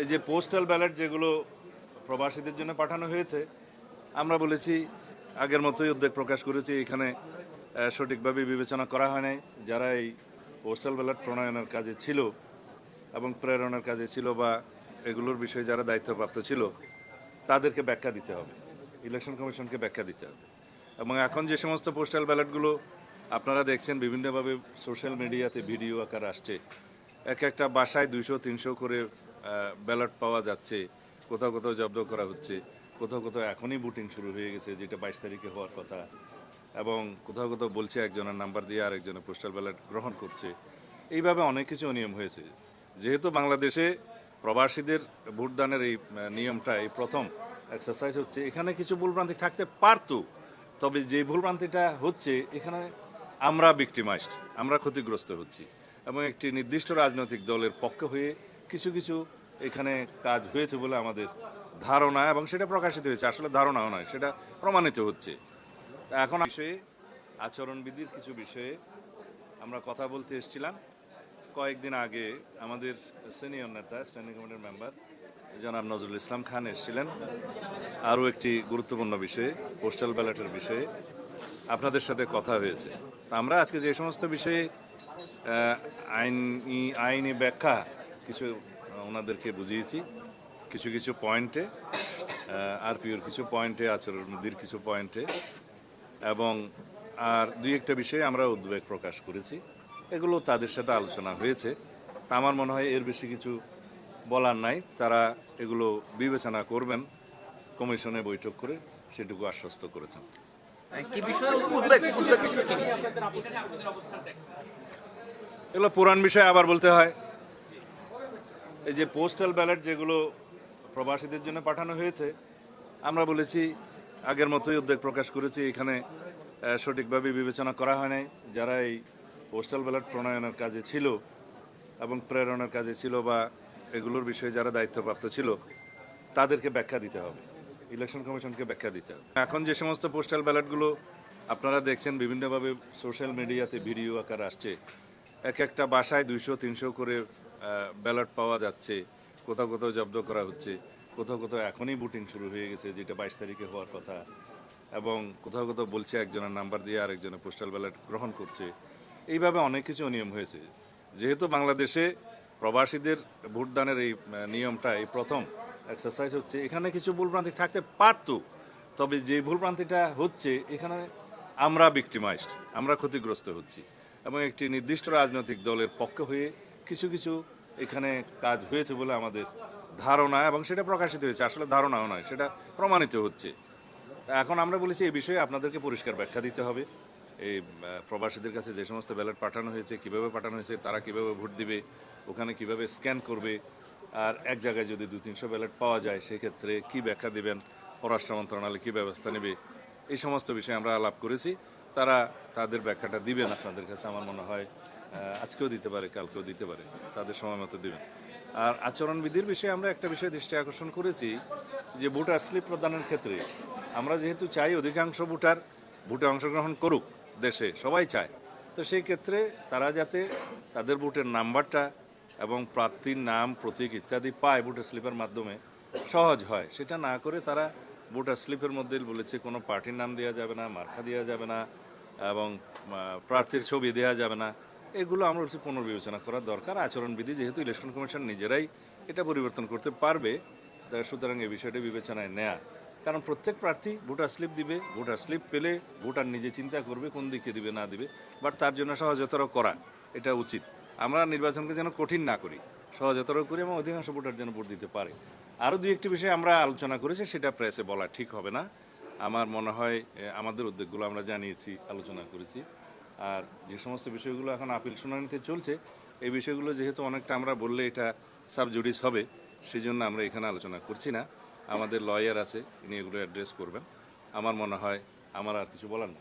এই যে postal ballot যেগুলো প্রবাসীদের জন্য পাঠানো হয়েছে, আমরা বলেছি, আগের মতোই উদ্বেগ প্রকাশ করেছি, এখানে সঠিকভাবে বিবেচনা করা হয় নাই। যারা এই পোস্টাল ব্যালট প্রণয়নের কাজে ছিল এবং প্রেরণের কাজে ছিল বা এগুলোর বিষয়ে যারা দায়িত্বপ্রাপ্ত ছিল, তাদেরকে ব্যাখ্যা দিতে হবে। ইলেকশন কমিশনকে ব্যাখ্যা দিতে হবে। এবং এখন যে সমস্ত পোস্টাল ব্যালটগুলো আপনারা দেখছেন, বিভিন্নভাবে সোশ্যাল মিডিয়াতে ভিডিও আকার আসছে। এক একটা বাসায় দুইশো, তিনশো করে ব্যালট পাওয়া যাচ্ছে, কোথাও কোথাও জব্দ করা হচ্ছে, কোথাও কোথাও এখনই বুটিং শুরু হয়ে গেছে, যেটা বাইশ তারিখে হওয়ার কথা। এবং কোথাও কোথাও বলছে একজনের নাম্বার দিয়ে আরেকজনের পোস্টাল ব্যালট গ্রহণ করছে। এইভাবে অনেক কিছু নিয়ম হয়েছে। যেহেতু বাংলাদেশে প্রবাসীদের ভোটদানের এই নিয়মটা এই প্রথম এক্সারসাইজ হচ্ছে, এখানে কিছু ভুলভ্রান্তি থাকতে পারতো, তবে যে ভুলভ্রান্তিটা হচ্ছে, এখানে আমরা বিক্টিমাইজড আমরা ক্ষতিগ্রস্ত হচ্ছি। এবং একটি নির্দিষ্ট রাজনৈতিক দলের পক্ষে হয়ে কিছু কিছু এখানে কাজ হয়েছে বলে আমাদের ধারণা এবং সেটা প্রকাশিত হয়েছে। আসলে ধারণাও নয়, সেটা প্রমাণিত হচ্ছে। তা এখন বিষয়ে, আচরণবিধির কিছু বিষয়ে আমরা কথা বলতে এসেছিলাম। কয়েকদিন আগে আমাদের সিনিয়র নেতা স্ট্যান্ডিং কমিটির মেম্বার জনাব নজরুল ইসলাম খান এসেছিলেন। আরও একটি গুরুত্বপূর্ণ বিষয়ে পোস্টাল ব্যালটের বিষয়ে আপনাদের সাথে কথা হয়েছে। তা আমরা আজকে যে সমস্ত বিষয়ে আইনি আইনি ব্যাখ্যা কিছু ওনাদেরকে বুঝিয়েছি। কিছু কিছু পয়েন্টে আরপিওর কিছু পয়েন্টে আচরণ নদীর কিছু পয়েন্টে এবং আর দুই একটা বিষয়ে আমরা উদ্বেগ প্রকাশ করেছি। এগুলো তাদের সাথে আলোচনা হয়েছে। তা আমার মনে হয় এর বেশি কিছু বলার নাই। তারা এগুলো বিবেচনা করবেন কমিশনে বৈঠক করে সেটুকু আশ্বস্ত করেছেন। কি বিষয়ে উদ্বেগ উদ্বেগ বিষয় কি নিয়ে? এগুলো পুরান বিষয়ে আবার বলতে হয়। এই যে পোস্টাল ব্যালট যেগুলো প্রবাসীদের জন্য পাঠানো হয়েছে, আমরা বলেছি, আগের মতোই উদ্বেগ প্রকাশ করেছি, এখানে সঠিকভাবে বিবেচনা করা হয় নাই। যারা এই পোস্টাল ব্যালট প্রণয়নের কাজে ছিল এবং প্রেরণের কাজে ছিল বা এগুলোর বিষয়ে যারা দায়িত্বপ্রাপ্ত ছিল, তাদেরকে ব্যাখ্যা দিতে হবে। ইলেকশন কমিশনকে ব্যাখ্যা দিতে হবে। এখন যে সমস্ত পোস্টাল ব্যালটগুলো আপনারা দেখছেন, বিভিন্নভাবে সোশ্যাল মিডিয়াতে ভিডিও আকার আসছে। এক একটা বাসায় দুইশো, তিনশো করে ব্যালট পাওয়া যাচ্ছে, কোথাও কোথাও জব্দ করা হচ্ছে, কোথাও কোথাও এখনই বুটিং শুরু হয়ে গেছে, যেটা বাইশ তারিখে হওয়ার কথা, এবং কোথাও কোথাও বলছে একজনের নাম্বার দিয়ে আরেকজনের পোস্টাল ব্যালট গ্রহণ করছে। এইভাবে অনেক কিছু অনিয়ম হয়েছে। যেহেতু বাংলাদেশে প্রবাসীদের ভোটদানের এই নিয়মটা এই প্রথম এক্সারসাইজ হচ্ছে, এখানে কিছু ভুলভ্রান্তি থাকতে পারতো, তবে যে ভুলভ্রান্তিটা হচ্ছে, এখানে আমরা বিক্টিমাইজড আমরা ক্ষতিগ্রস্ত হচ্ছি, এবং একটি নির্দিষ্ট রাজনৈতিক দলের পক্ষে হয়ে কিছু কিছু এখানে কাজ হয়েছে বলে আমাদের ধারণা এবং সেটা প্রকাশিত হয়েছে। আসলে ধারণাও নয়, সেটা প্রমাণিত হচ্ছে। এখন আমরা বলেছি এই বিষয়ে আপনাদেরকে পরিষ্কার ব্যাখ্যা দিতে হবে। এই প্রবাসীদের কাছে যে সমস্ত ব্যালট পাঠানো হয়েছে, কীভাবে পাঠানো হয়েছে, তারা কীভাবে ভোট দিবে, ওখানে কীভাবে স্ক্যান করবে, আর এক জায়গায় যদি দু তিনশো ব্যালট পাওয়া যায়, সেক্ষেত্রে কি ব্যাখ্যা দিবেন, পররাষ্ট্র মন্ত্রণালয় কী ব্যবস্থা নেবে, এই সমস্ত বিষয়ে আমরা আলাপ করেছি। তারা তাদের ব্যাখ্যাটা দিবেন আপনাদের কাছে, আমার মনে হয়। আজকেও দিতে পারে, কালকেও দিতে পারে। তাদের সময় মতো দিবেন। আর আচরণবিধির বিষয়ে আমরা একটা বিষয় দৃষ্টি আকর্ষণ করেছি, যে ভোটার স্লিপ প্রদানের ক্ষেত্রে আমরা যেহেতু চাই অধিকাংশ ভোটার ভোটে অংশগ্রহণ করুক দেশে, সবাই চায়। তো সেই ক্ষেত্রে তারা যাতে তাদের ভোটের নাম্বারটা এবং প্রার্থীর নাম, প্রতীক ইত্যাদি পায় ভোটার স্লিপের মাধ্যমে সহজ হয়। সেটা না করে তারা ভোটার স্লিপের মধ্যে বলেছে, কোনো পার্টির নাম দেওয়া যাবে না, মার্কা দেওয়া যাবে না এবং প্রার্থীর ছবি দেওয়া যাবে না। এগুলো আমরা হচ্ছে পুনর্বিবেচনা করার দরকার। আচরণবিধি যেহেতু ইলেকশন কমিশন নিজেরাই এটা পরিবর্তন করতে পারবে সুতরাং এই বিষয়টা বিবেচনায় নেয়া। কারণ প্রত্যেক প্রার্থী ভোটার স্লিপ দিবে, ভোটার স্লিপ পেলে ভোটার নিজে চিন্তা করবে কোন দিকে দিবে, না দিবে, বাট তার জন্য সহজতর করা, এটা উচিত। আমরা নির্বাচনকে যেন কঠিন না করি, সহজতর করি এবং অধিকাংশ ভোটার যেন ভোট দিতে পারে। আরও দুই একটি বিষয় আমরা আলোচনা করেছি, সেটা প্রেসে বলা ঠিক হবে না। আমার মনে হয় আমাদের উদ্যোগগুলো আমরা জানিয়েছি, আলোচনা করেছি। আর যে সমস্ত বিষয়গুলো এখন আপিল শুনানিতে চলছে, এই বিষয়গুলো যেহেতু অনেকটা আমরা বললে এটা সাবজুডিস হবে সেই জন্য আমরা এখানে আলোচনা করছি না। আমাদের লয়ার আছে, ইনি এগুলো অ্যাড্রেস করবেন। আমার মনে হয়, আমার আর কিছু বলার নেই।